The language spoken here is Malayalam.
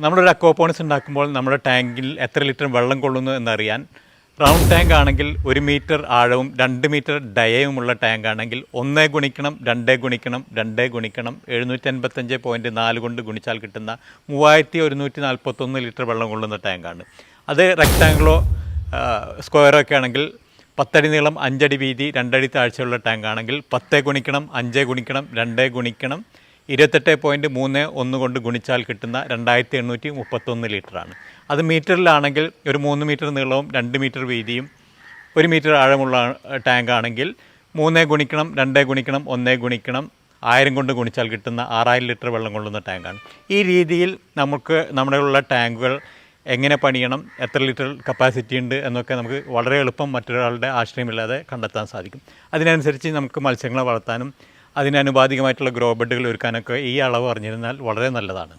നമ്മളൊരു അക്വാപോണിക്സ് ഉണ്ടാക്കുമ്പോൾ നമ്മുടെ ടാങ്കിൽ എത്ര ലിറ്റർ വെള്ളം കൊള്ളുന്നു എന്നറിയാൻ റൗണ്ട് ടാങ്ക് ആണെങ്കിൽ ഒരു മീറ്റർ ആഴവും രണ്ട് മീറ്റർ ഡയവുമുള്ള ടാങ്ക് ആണെങ്കിൽ ഒന്നേ ഗുണിക്കണം രണ്ടേ ഗുണിക്കണം രണ്ടേ ഗുണിക്കണം എഴുന്നൂറ്റി അൻപത്തഞ്ച് പോയിന്റ് നാല് കൊണ്ട് ഗുണിച്ചാൽ കിട്ടുന്ന മൂവായിരത്തി ഒരുന്നൂറ്റി നാൽപ്പത്തൊന്ന് ലിറ്റർ വെള്ളം കൊള്ളുന്ന ടാങ്കാണ് അത് റെക്റ്റാങ്കിളോ സ്ക്വയറോ ഒക്കെ ആണെങ്കിൽ പത്തടി നീളം അഞ്ചടി വീതി രണ്ടടി താഴ്ചയുള്ള ടാങ്ക് ആണെങ്കിൽ പത്ത് ഗുണിക്കണം അഞ്ചേ ഗുണിക്കണം രണ്ടേ ഗുണിക്കണം ഇരുപത്തെട്ട് പോയിന്റ് മൂന്ന് ഒന്ന് കൊണ്ട് ഗുണിച്ചാൽ കിട്ടുന്ന രണ്ടായിരത്തി എണ്ണൂറ്റി മുപ്പത്തൊന്ന് ലിറ്ററാണ്. അത് മീറ്ററിലാണെങ്കിൽ ഒരു മൂന്ന് മീറ്റർ നീളവും രണ്ട് മീറ്റർ വീതിയും ഒരു മീറ്റർ ആഴമുള്ള ടാങ്ക് ആണെങ്കിൽ മൂന്നേ ഗുണിക്കണം രണ്ടേ ഗുണിക്കണം ഒന്നേ ഗുണിക്കണം ആയിരം കൊണ്ട് ഗുണിച്ചാൽ കിട്ടുന്ന ആറായിരം ലിറ്റർ വെള്ളം കൊള്ളുന്ന ടാങ്കാണ്. ഈ രീതിയിൽ നമുക്ക് നമ്മുടെ ഉള്ള ടാങ്കുകൾ എങ്ങനെ പണിയണം എത്ര ലിറ്റർ കപ്പാസിറ്റി ഉണ്ട് എന്നൊക്കെ നമുക്ക് വളരെ എളുപ്പം മറ്റൊരാളുടെ ആശ്രയമില്ലാതെ കണ്ടെത്താൻ സാധിക്കും. അതിനനുസരിച്ച് നമുക്ക് മത്സ്യങ്ങളെ വളർത്താനും അതിനനുപാതികമായിട്ടുള്ള ഗ്രോ ബെഡുകൾ ഒരുക്കാനൊക്കെ ഈ അളവ് അറിഞ്ഞിരുന്നാൽ വളരെ നല്ലതാണ്.